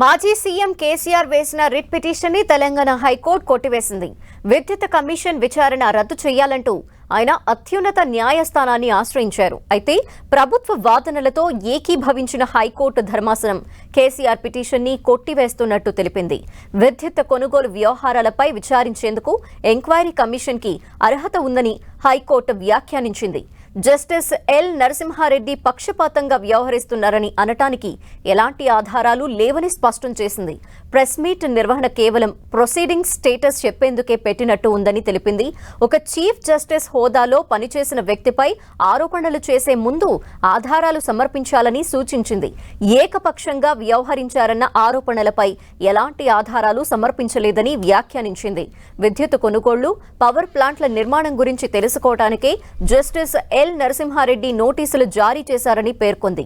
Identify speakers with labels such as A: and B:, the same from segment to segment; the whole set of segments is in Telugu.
A: మాజీ సీఎం కేసీఆర్ వేసిన రిట్ పిటిషన్ని తెలంగాణ హైకోర్టు కొట్టివేసింది. విద్యుత్ కమిషన్ విచారణ రద్దు చేయాలంటూ ఆయన అత్యున్నత న్యాయస్థానాన్ని ఆశ్రయించారు. అయితే ప్రభుత్వ వాదనలతో ఏకీభవించిన హైకోర్టు ధర్మాసనం కేసీఆర్ పిటిషన్ని కొట్టివేస్తున్నట్టు తెలిపింది. విద్యుత్ కొనుగోలు వ్యవహారాలపై విచారించేందుకు ఎంక్వైరీ కమిషన్కి అర్హత ఉందని హైకోర్టు వ్యాఖ్యానించింది. జస్టిస్ ఎల్ నరసింహారెడ్డి పక్షపాతంగా వ్యవహరిస్తున్నారని అనటానికి ఎలాంటి ఆధారాలు లేవని స్పష్టం చేసింది. ప్రెస్ మీట్ నిర్వహణ కేవలం ప్రొసీడింగ్ స్టేటస్ చెప్పేందుకే పెట్టినట్టు ఉందని తెలిపింది. ఒక చీఫ్ జస్టిస్ హోదాలో పనిచేసిన వ్యక్తిపై ఆరోపణలు చేసే ముందు ఆధారాలు సమర్పించాలని సూచించింది. ఏకపక్షంగా వ్యవహరించారన్న ఆరోపణలపై ఎలాంటి ఆధారాలు సమర్పించలేదని వ్యాఖ్యానించింది. విద్యుత్ కొనుగోళ్ళు పవర్ ప్లాంట్ల నిర్మాణం గురించి తెలుసుకోవటానికే జస్టిస్ ఎల్ నరసింహారెడ్డి నోటీసులు జారీ చేశారని పేర్కొంది.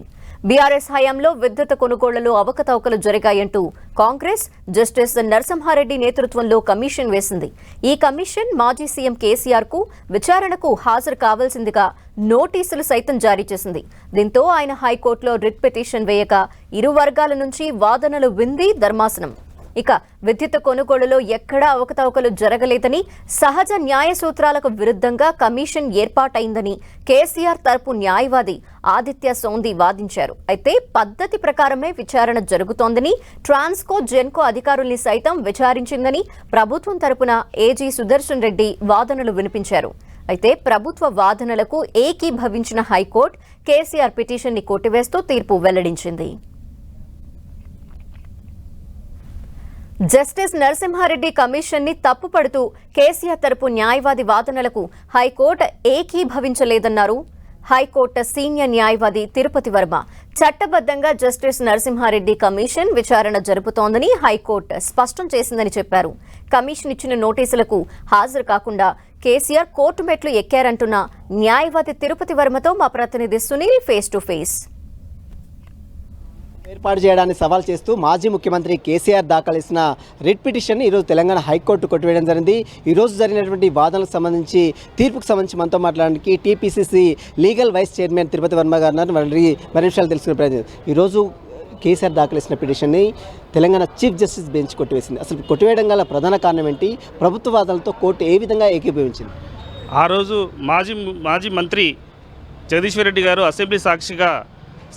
A: బీఆర్ఎస్ హయాంలో విద్యుత్ కొనుగోళ్ళలో అవకతవకలు జరిగాయంటూ కాంగ్రెస్ జస్టిస్ నరసింహారెడ్డి నేతృత్వంలో కమిషన్ వేసింది. ఈ కమిషన్ మాజీ సీఎం కేసీఆర్కు విచారణకు హాజరు కావాల్సిందిగా నోటీసులు సైతం జారీ చేసింది. దీంతో ఆయన హైకోర్టులో రిట్ పిటిషన్ వేయక ఇరు వర్గాల నుంచి వాదనలు వింది ధర్మాసనం. ఇక విద్యుత్ కొనుగోలులో ఎక్కడా అవకతవకలు జరగలేదని సహజ న్యాయ సూత్రాలకు విరుద్ధంగా కమిషన్ ఏర్పాటైందని కేసీఆర్ తరపు న్యాయవాది ఆదిత్య సోంది వాదించారు. అయితే పద్ధతి ప్రకారమే విచారణ జరుగుతోందని ట్రాన్స్కో జెన్కో అధికారుల్ని సైతం విచారించిందని ప్రభుత్వం తరపున ఏజీ సుదర్శన్ రెడ్డి వాదనలు వినిపించారు. అయితే ప్రభుత్వ వాదనలకు ఏకీభవించిన హైకోర్టు కేసీఆర్ పిటిషన్ని కొట్టివేస్తూ తీర్పు వెల్లడించింది. జస్టిస్ నరసింహారెడ్డి కమిషన్ని తప్పుపడుతూ కేసీఆర్ తరపు న్యాయవాది వాదనలకు హైకోర్టు ఏకీభవించలేదన్నారు. హైకోర్టు సీనియర్ న్యాయవాది తిరుపతి వర్మ. చట్టబద్ధంగా జస్టిస్ నరసింహారెడ్డి కమిషన్ విచారణ జరుపుతోందని హైకోర్టు స్పష్టం చేసిందని చెప్పారు. కమిషన్ ఇచ్చిన నోటీసులకు హాజరు కాకుండా కేసీఆర్ కోర్టు మెట్లు ఎక్కారంటున్న న్యాయవాది తిరుపతి వర్మతో మా ప్రతినిధి సునీల్ ఫేస్ టు ఫేస్.
B: ఏర్పాటు చేయడాన్ని సవాల్ చేస్తూ మాజీ ముఖ్యమంత్రి కేసీఆర్ దాఖలేసిన రిట్ పిటిషన్ ఈరోజు తెలంగాణ హైకోర్టు కొట్టివేయడం జరిగింది. ఈరోజు జరిగినటువంటి వాదనలకు సంబంధించి తీర్పుకు సంబంధించి మనతో మాట్లాడడానికి TPCC legal vice chairman Tirupati Varma garu మరి మరి విషయాలు తెలుసుకునే ప్రయత్నం ఈరోజు కేసీఆర్ దాఖలేసిన పిటిషన్ని తెలంగాణ చీఫ్ జస్టిస్ బెంచ్ కొట్టివేసింది. అసలు కొట్టివేయడం గల ప్రధాన కారణం ఏంటి? ప్రభుత్వ వాదనలతో కోర్టు ఏ విధంగా ఏకీభవించింది?
C: ఆ రోజు మాజీ మాజీ మంత్రి జగదీశ్వర్ రెడ్డి గారు అసెంబ్లీ సాక్షిగా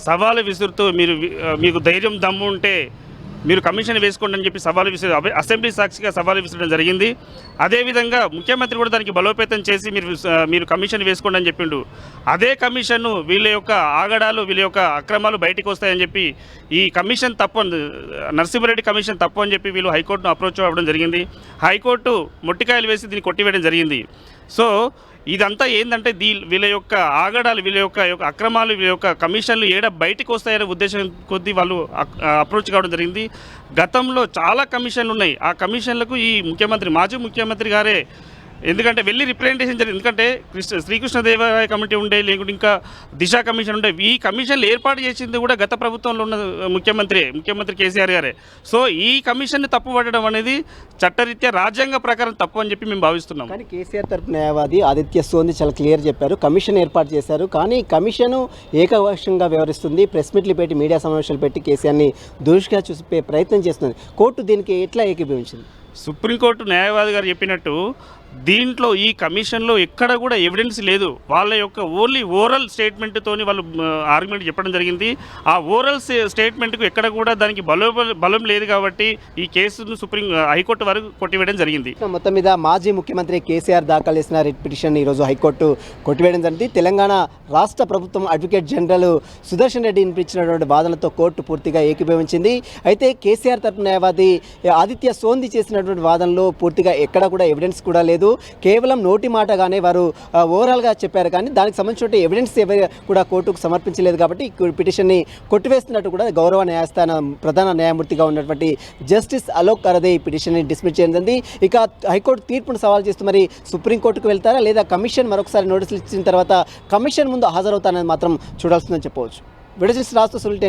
C: సవాలు విసురుతూ మీరు మీకు ధైర్యం దమ్ము ఉంటే మీరు కమిషన్ వేసుకోండి అని చెప్పి సవాలు విసిరి అసెంబ్లీ సాక్షిగా సవాలు విసరడం జరిగింది. అదేవిధంగా ముఖ్యమంత్రి కూడా దానికి బలోపేతం చేసి మీరు మీరు కమిషన్ వేసుకోండి అని చెప్పిండు. అదే కమిషన్ను వీళ్ళ యొక్క ఆగడాలు వీళ్ళ యొక్క అక్రమాలు బయటకు వస్తాయని చెప్పి ఈ కమిషన్ తప్పు నరసింహారెడ్డి కమిషన్ తప్పు అని చెప్పి వీళ్ళు హైకోర్టును అప్రోచ్ అవ్వడం జరిగింది. హైకోర్టు మొట్టికాయలు వేసి దీన్ని కొట్టివేయడం జరిగింది. సో ఇదంతా ఏంటంటే దీ వీళ్ళ యొక్క ఆగడాలు వీళ్ళ యొక్క అక్రమాలు వీళ్ళ యొక్క కమిషన్లు ఏడ బయటికి వస్తాయనే ఉద్దేశం కొద్దీ వాళ్ళు అప్రోచ్ కావడం జరిగింది. గతంలో చాలా కమిషన్లు ఉన్నాయి. ఆ కమిషన్లకు ఈ ముఖ్యమంత్రి మాజీ ముఖ్యమంత్రి గారే ఎందుకంటే వెళ్ళి రిప్రజెంటేషన్ జరిగింది. ఎందుకంటే కృష్ణ శ్రీకృష్ణదేవరాయ కమిటీ ఉండే లేకుంటే ఇంకా దిశ కమిషన్ ఉండే ఈ కమిషన్లు ఏర్పాటు చేసింది కూడా గత ప్రభుత్వంలో ఉన్న ముఖ్యమంత్రి ముఖ్యమంత్రి కేసీఆర్ గారే. సో ఈ కమిషన్ని తప్పు పట్టడం అనేది చట్టరీత్యా రాజ్యాంగ ప్రకారం తప్పు అని చెప్పి మేము భావిస్తున్నాం.
B: కానీ కేసీఆర్ తరపు న్యాయవాది ఆదిత్య సోంది చాలా క్లియర్ చెప్పారు. కమిషన్ ఏర్పాటు చేశారు. కానీ కమిషన్ ఏకపక్షంగా వ్యవహరిస్తుంది. ప్రెస్ మీట్లు పెట్టి మీడియా సమావేశాలు పెట్టి కేసీఆర్ని దోషిగా చూసే ప్రయత్నం చేస్తుంది. కోర్టు దీనికి ఎట్లా ఏకీభవించింది?
C: సుప్రీంకోర్టు న్యాయవాది గారు చెప్పినట్టు దీంట్లో ఈ కమిషన్లో ఎక్కడ కూడా ఎవిడెన్స్ లేదు. వాళ్ళ యొక్క ఓన్లీ ఓరల్ స్టేట్మెంట్తోని వాళ్ళు ఆర్గ్యుమెంట్ చెప్పడం జరిగింది. ఆ ఓరల్ స్టేట్మెంట్కు ఎక్కడ కూడా దానికి బలం బలం లేదు కాబట్టి ఈ కేసును సుప్రీం హైకోర్టు వరకు కొట్టివేయడం జరిగింది.
B: మొత్తం మీద మాజీ ముఖ్యమంత్రి కేసీఆర్ దాఖలు చేసిన రిట్ పిటిషన్ ఈరోజు హైకోర్టు కొట్టివేయడం జరిగింది. తెలంగాణ రాష్ట్ర ప్రభుత్వం అడ్వకేట్ జనరల్ సుదర్శన్ రెడ్డి వినిపించినటువంటి వాదనలతో కోర్టు పూర్తిగా ఏకీభవించింది. అయితే కేసీఆర్ తరపు న్యాయవాది ఆదిత్య సోంది చేసినటువంటి వాదనలో పూర్తిగా ఎక్కడ కూడా ఎవిడెన్స్ కూడా లేదు. కేవలం నోటి మాటగానే వారు ఓవరాల్గా చెప్పారు. కానీ దానికి సంబంధించిన ఎవిడెన్స్ ఎవరు కూడా కోర్టుకు సమర్పించలేదు కాబట్టి పిటిషన్ని కొట్టివేస్తున్నట్టు కూడా గౌరవ న్యాయస్థానం ప్రధాన న్యాయమూర్తిగా ఉన్నటువంటి జస్టిస్ అలోక్ అరదే ఈ పిటిషన్ని డిస్మిస్ చేయడం ఇక హైకోర్టు తీర్పును సవాల్ చేస్తూ మరి సుప్రీంకోర్టుకు వెళ్తారా లేదా కమిషన్ మరొకసారి నోటీసులు ఇచ్చిన తర్వాత కమిషన్ ముందు హాజరవుతానని మాత్రం చూడాల్సిందని చెప్పవచ్చు. విడజిస్ రాస్తూ